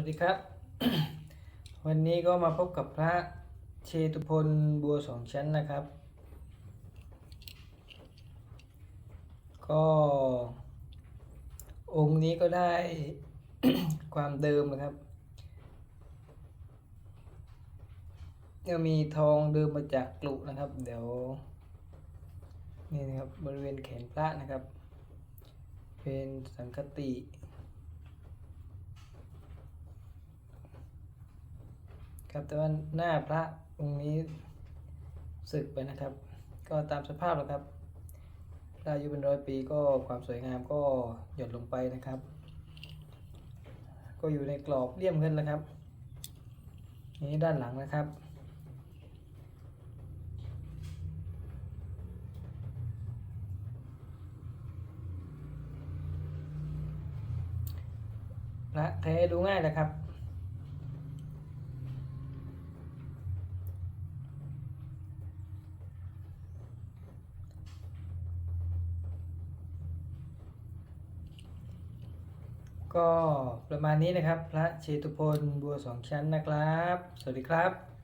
วัสดีครับ วันนี้ก็มาพบกับพระเชตุพลบัวสองชั้นนะครับ ก็ องค์นี้ก็ได้ความเดิมนะครับยังมีทองเดิมมาจากกลุนะครับ เดี๋ยว นี่นะครับบริเวณแขนพระนะครับ เป็นสังคติ ครับแต่ว่าหน้าพระองค์นี้สึกไปนะครับ ก็ตามสภาพแล้วครับพระอายุเป็นร้อยปีก็ความสวยงามก็หยดลงไปนะครับ ก็อยู่ในกรอบเลี่ยมขึ้นแล้วครับ นี้ด้านหลังนะครับพระแท้ดูง่ายนะครับ ก็ประมาณนี้นะครับ พระเชตุพลบัวสองชั้นนะครับ สวัสดีครับ